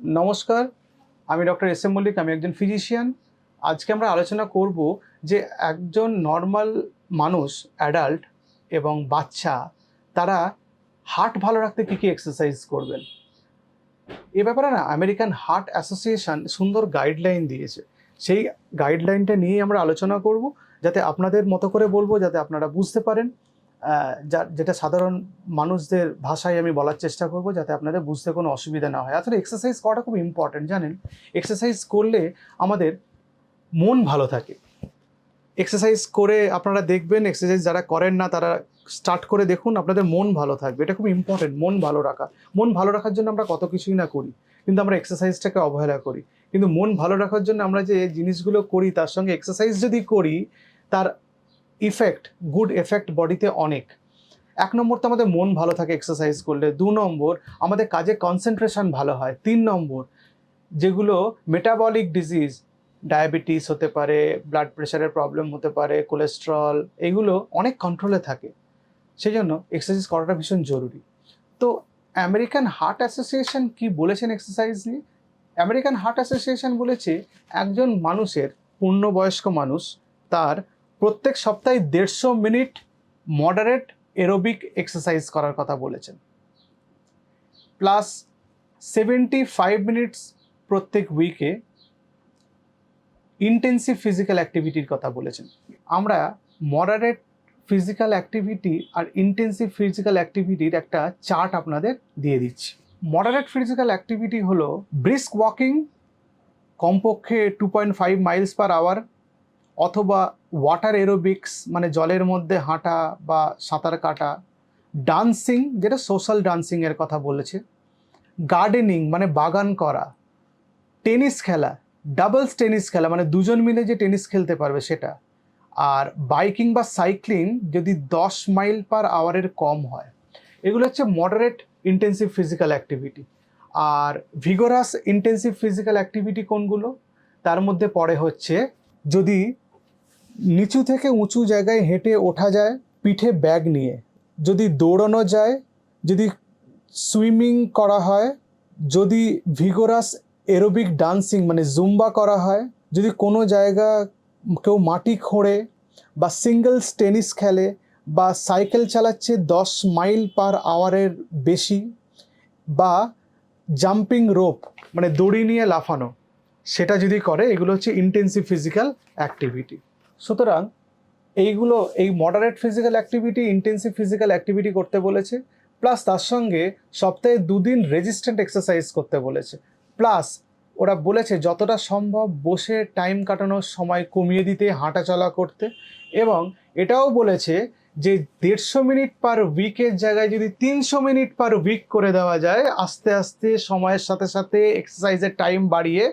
নমস্কার, আমি doctor S M Mallick, আমি একজন ফিজিশিয়ান। আজকে আমরা আলোচনা করব যে একজন নর্মাল মানুষ, অ্যাডাল্ট এবং বাচ্চা, তারা হার্ট ভালো রাখতে কী কী এক্সারসাইজ করবেন। এ ব্যাপারে না, আমেরিকান হার্ট অ্যাসোসিয়েশন সুন্দর গাইডলাইন দিয়েছে। সেই গাইডলাইনটা নিয়েই আমরা আলোচনা করব, যাতে আপনাদের মতো করে বলব, যাতে আপনারা বুঝতে পারেন। যেটা সাধারণ মানুষদের ভাষায় আমি বলার চেষ্টা করব যাতে আপনাদের বুঝতে কোনো অসুবিধা না হয়। আসলে এক্সারসাইজ করাটা খুব ইম্পর্ট্যান্ট জানেন? এক্সারসাইজ করলে আমাদের মন ভালো থাকে। এক্সারসাইজ করে আপনারা দেখবেন এক্সারসাইজ যারা করেন না, তারা স্টার্ট করে দেখুন, আপনাদের মন ভালো থাকবে। এটা খুব ইম্পর্টেন্ট মন ভালো রাখা। মন ভালো রাখার জন্য আমরা কত কিছুই না করি, কিন্তু আমরা এক্সারসাইজটাকে অবহেলা করি। কিন্তু মন ভালো রাখার জন্য আমরা যে জিনিসগুলো করি, তার সঙ্গে এক্সারসাইজ যদি করি, তার ইফেক্ট গুড এফেক্ট বডিতে অনেক। এক নম্বর তো আমাদের মন ভালো থাকে এক্সারসাইজ করলে, দু নম্বর আমাদের কাজে কনসেন্ট্রেশন ভালো হয়, তিন নম্বর যেগুলো মেটাবলিক ডিজিজ ডায়াবেটিস হতে পারে ব্লাড প্রেশারের প্রবলেম হতে পারে কোলেস্ট্রল এগুলো অনেক কন্ট্রোলে থাকে। সেই জন্য এক্সারসাইজ করাটা ভীষণ জরুরি। তো আমেরিকান হার্ট অ্যাসোসিয়েশন কি বলেছেন এক্সারসাইজ নিয়ে? আমেরিকান হার্ট অ্যাসোসিয়েশন বলেছে, একজন মানুষের পূর্ণবয়স্ক মানুষ তার প্রত্যেক সপ্তাহে দেড়শো মিনিট মডারেট এরোবিক এক্সারসাইজ করার কথা বলেছেন। প্লাস সেভেন্টি ফাইভ মিনিটস প্রত্যেক উইকে ইন্টেন্সিভ ফিজিক্যাল অ্যাক্টিভিটির কথা বলেছেন। আমরা মডারেট ফিজিক্যাল অ্যাক্টিভিটি আর ইন্টেন্সিভ ফিজিক্যাল অ্যাক্টিভিটির একটা চার্ট আপনাদের দিয়ে দিচ্ছি। মডারেট ফিজিক্যাল অ্যাক্টিভিটি হলো ব্রিস্ক ওয়াকিং কমপক্ষে two point five miles per hour অথবা ওয়াটার এরোবিক্স মানে জলের মধ্যে হাঁটা বা সাঁতার কাটা ডান্সিং যেটা সোশ্যাল ডান্সিংয়ের কথা বলেছে গার্ডেনিং মানে বাগান করা টেনিস খেলা ডাবলস টেনিস খেলা মানে দুজন মিলে যে টেনিস খেলতে পারবে সেটা, আর বাইকিং বা সাইক্লিং যদি দশ মাইল পার আওয়ারের কম হয়, এগুলো হচ্ছে মডারেট ইন্টেন্সিভ ফিজিক্যাল অ্যাক্টিভিটি আর ভিগোরাস ইন্টেন্সিভ ফিজিক্যাল অ্যাক্টিভিটি কোনগুলো? তার মধ্যে পড়ে হচ্ছে যদি নিচু থেকে উঁচু জায়গায় হেঁটে ওঠা যায়, পিঠে ব্যাগ নিয়ে। যদি দৌড়ানো যায়, যদি সুইমিং করা হয়, যদি ভিগোরাস এরোবিক ডান্সিং মানে জুম্বা করা হয়, যদি কোনো জায়গা কেউ মাটি খোঁড়ে বা সিঙ্গলস টেনিস খেলে বা সাইকেল চালাচ্ছে দশ মাইল পার আওয়ারের বেশি বা জাম্পিং রোপ মানে দড়ি নিয়ে লাফানো, সেটা যদি করে, এগুলো হচ্ছে ইন্টেন্সিভ ফিজিক্যাল অ্যাক্টিভিটি সুতরাং এইগুলো, এই moderate physical activity intensive physical activity করতে বলেছে প্লাস তার সঙ্গে সপ্তাহে দুদিন রেজিস্ট্যান্ট এক্সারসাইজ করতে বলেছে। প্লাস ওরা বলেছে যতটা সম্ভব বসে টাইম কাটানোর সময় কমিয়ে দিতে, হাঁটাচলা করতে এবং এটাও বলেছে যে দেড়শো মিনিট পার উইকের জায়গায় যদি তিনশো মিনিট পার উইক করে দেওয়া যায়, আস্তে আস্তে সময়ের সাথে সাথে এক্সারসাইজের টাইম বাড়িয়ে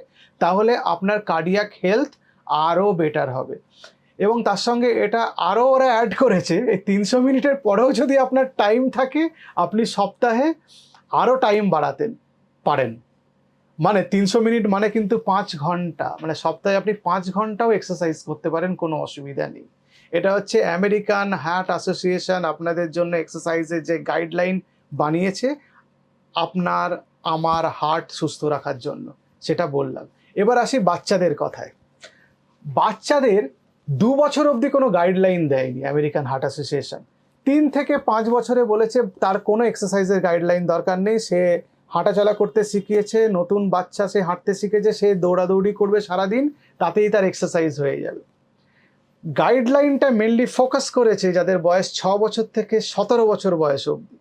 তাহলে আপনার কার্ডিয়াক হেলথ আরও বেটার হবে। এবং তার সঙ্গে এটা আরও ওরা অ্যাড করেছে, এই তিনশো মিনিটের পরেও যদি আপনার টাইম থাকে, আপনি সপ্তাহে আরও টাইম বাড়াতেন, পারেন। মানে তিনশো মিনিট মানে কিন্তু পাঁচ ঘণ্টা মানে সপ্তাহে আপনি পাঁচ ঘন্টাও এক্সারসাইজ করতে পারেন, কোনো অসুবিধা নেই। এটা হচ্ছে আমেরিকান হার্ট অ্যাসোসিয়েশন আপনাদের জন্য এক্সারসাইজের যে গাইডলাইন বানিয়েছে, আপনার, আমার হার্ট সুস্থ রাখার জন্য, সেটা বললাম। এবার আসি বাচ্চাদের কথায়। বাচ্চাদের দু বছর অবধি কোনো গাইডলাইন দেয়নি আমেরিকান হার্ট অ্যাসোসিয়েশন তিন থেকে পাঁচ বছরে বলেছে তার কোনো এক্সারসাইজের গাইডলাইন দরকার নেই। সে হাঁটাচলা করতে শিখিয়েছে, নতুন বাচ্চা সে হাঁটতে শিখেছে, সে দৌড়াদৌড়ি করবে সারাদিন, তাতেই তার এক্সারসাইজ হয়ে যাবে। গাইডলাইনটা মেনলি ফোকাস করেছে যাদের বয়স ছ বছর থেকে সতেরো বছর বয়স অবধি।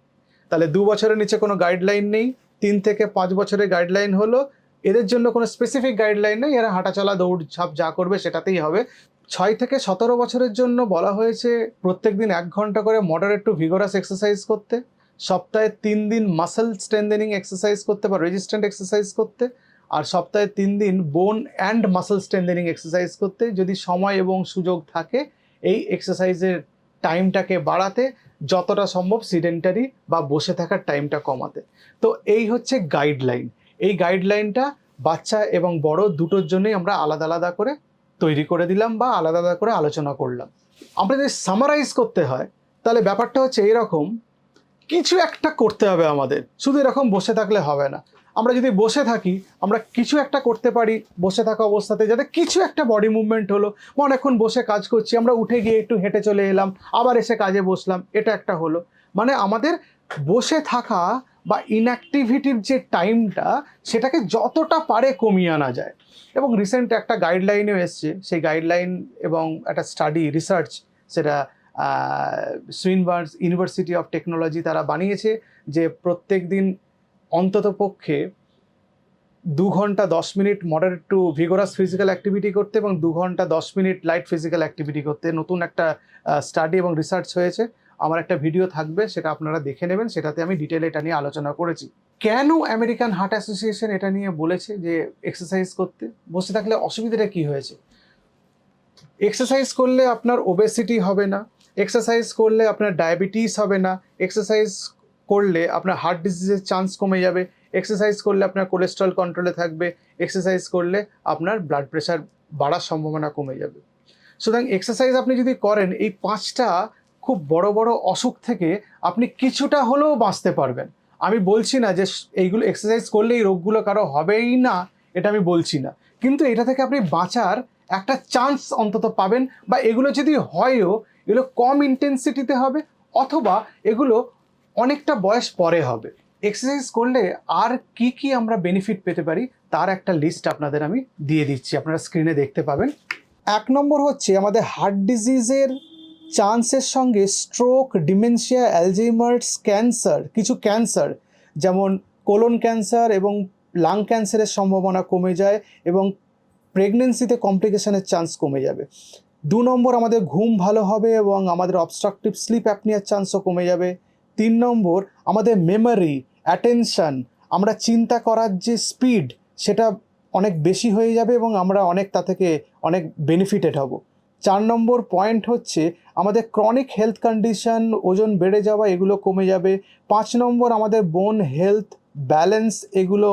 তাহলে দু বছরের নিচে কোনো গাইডলাইন নেই। তিন থেকে পাঁচ বছরের গাইডলাইন হলো, এদের জন্য কোনো স্পেসিফিক গাইডলাইন নেই। এরা হাঁটাচলা দৌড় ঝাঁপ যা করবে সেটাতেই হবে। ছয় থেকে সতেরো বছরের জন্য বলা হয়েছে প্রত্যেক দিন এক ঘণ্টা করে মডারেট টু ভিগোরাস এক্সারসাইজ করতে, সপ্তাহে তিন দিন মাসেল স্ট্রেন্দেনিং এক্সারসাইজ করতে বা রেজিস্ট্যান্ট এক্সারসাইজ করতে, আর সপ্তাহে তিন দিন বোন অ্যান্ড মাসেল স্ট্রেন্দেনিং এক্সারসাইজ করতে। যদি সময় এবং সুযোগ থাকে, এই এক্সারসাইজের টাইমটাকে বাড়াতে, যতটা সম্ভব সিডেন্টারি বা বসে থাকার টাইমটা কমাতে। তো এই হচ্ছে গাইডলাইন এই গাইডলাইনটা বাচ্চা এবং বড় দুটোর জন্যই আমরা আলাদা আলাদা করে তৈরি করে দিলাম বা আলাদা আলাদা করে আলোচনা করলাম। আমরা যদি সামারাইজ করতে হয়, তাহলে ব্যাপারটা হচ্ছে এরকম কিছু একটা করতে হবে আমাদের, শুধু এরকম বসে থাকলে হবে না। আমরা যদি বসে থাকি, আমরা কিছু একটা করতে পারি, বসে থাকা অবস্থাতে, যাতে কিছু একটা বডি মুভমেন্ট হলো। বা অনেকক্ষণ বসে কাজ করছি, আমরা উঠে গিয়ে একটু হেঁটে চলে এলাম, আবার এসে কাজে বসলাম, এটা একটা হলো। মানে আমাদের বসে থাকা বা ইনঅ্যাক্টিভিটির যে টাইমটা সেটাকে যতটা পারে কমিয়ে আনা যায়। এবং রিসেন্ট একটা গাইডলাইনেও এসছে, সেই গাইডলাইন এবং একটা স্টাডি রিসার্চ সেটা সুইনবার্স ইউনিভার্সিটি অফ টেকনোলজি তারা বানিয়েছে যে প্রত্যেক দিন অন্তত পক্ষে দু ঘণ্টা দশ minute moderate to vigorous physical activity করতে এবং দু ঘণ্টা দশ মিনিট লাইট ফিজিক্যাল অ্যাক্টিভিটি করতে। নতুন একটা স্টাডি এবং রিসার্চ হয়েছে। আমার একটা ভিডিও থাকবে, সেটা আপনারা দেখে নেবেন, সেটাতে আমি ডিটেলে এটা নিয়ে আলোচনা করেছি। কেন আমেরিকান হার্ট অ্যাসোসিয়েশন এটা নিয়ে বলেছে যে এক্সারসাইজ করতে? বসে থাকলে অসুবিধাটা কি হয়েছে? এক্সারসাইজ করলে আপনার ওবেসিটি হবে না এক্সারসাইজ করলে আপনার ডায়াবেটিস হবে না এক্সারসাইজ করলে আপনার হার্ট ডিজিজের চান্স কমে যাবে এক্সারসাইজ করলে আপনার কোলেস্ট্রল কন্ট্রোলে থাকবে এক্সারসাইজ করলে আপনার ব্লাড প্রেশার বাড়ার সম্ভাবনা কমে যাবে। সুতরাং এক্সারসাইজ আপনি যদি করেন, এই পাঁচটা খুব বড় বড় অসুখ থেকে আপনি কিছুটা হলেও বাঁচতে পারবেন। আমি বলছি না যে এইগুলো এক্সারসাইজ করলে এই রোগগুলো কারও হবেই না, এটা আমি বলছি না। কিন্তু এটা থেকে আপনি বাঁচার একটা চান্স অন্তত পাবেন বা এগুলো যদি হয়ও, এগুলো কম ইন্টেন্সিটিতে হবে অথবা এগুলো অনেকটা বয়স পরে হবে। এক্সারসাইজ করলে আর কি কি আমরা বেনিফিট পেতে পারি তার একটা লিস্ট আপনাদের আমি দিয়ে দিচ্ছি। আপনারা স্ক্রিনে দেখতে পাবেন। এক নম্বর হচ্ছে আমাদের হার্ট ডিজিজের চান্সের সঙ্গে স্ট্রোক ডিমেনশিয়া অ্যালজেইমার্স ক্যান্সার কিছু ক্যান্সার যেমন কোলন ক্যান্সার এবং লাং ক্যান্সারের সম্ভাবনা কমে যায় এবং প্রেগনেন্সিতে কমপ্লিকেশনের চান্স কমে যাবে। দু নম্বর, আমাদের ঘুম ভালো হবে এবং আমাদের অবস্ট্রাকটিভ স্লিপ অ্যাপনিয়ার চান্সও কমে যাবে। তিন নম্বর, আমাদের মেমোরি অ্যাটেনশন আমরা চিন্তা করার যে স্পিড সেটা অনেক বেশি হয়ে যাবে এবং আমরা অনেক তা থেকে অনেক বেনিফিটেড হব। চার নম্বর পয়েন্ট হচ্ছে আমাদের ক্রনিক হেলথ কন্ডিশন ওজন বেড়ে যাওয়া, এগুলো কমে যাবে। পাঁচ নম্বর আমাদের বোন হেলথ ব্যালেন্স এগুলো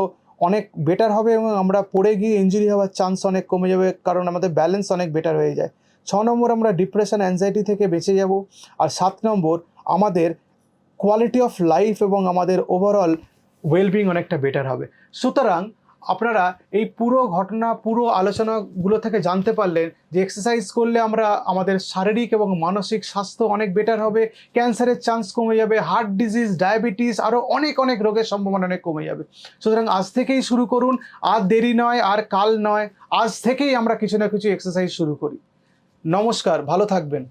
অনেক বেটার হবে এবং আমরা পড়ে গিয়ে ইঞ্জুরি হওয়ার চান্স অনেক কমে যাবে কারণ আমাদের ব্যালেন্স অনেক বেটার হয়ে যায়। ছ নম্বর আমরা ডিপ্রেশন অ্যাংজাইটি থেকে বেঁচে যাব। আর সাত নম্বর আমাদের কোয়ালিটি অফ লাইফ এবং আমাদের ওভারঅল ওয়েলবিং অনেকটা বেটার হবে। সুতরাং আপনারা এই পুরো ঘটনা, পুরো আলোচনাগুলো থেকে জানতে পারলেন যে এক্সারসাইজ করলে আমরা আমাদের শারীরিক এবং মানসিক স্বাস্থ্য অনেক বেটার হবে ক্যান্সারের চান্স কমে যাবে হার্ট ডিজিজ ডায়াবেটিস আরও অনেক অনেক রোগের সম্ভাবনা অনেক কমে যাবে। সুতরাং আজ থেকেই শুরু করুন, আর দেরি নয়, আর কাল নয়, আজ থেকেই আমরা কিছু না কিছু এক্সারসাইজ শুরু করি। নমস্কার, ভালো থাকবেন।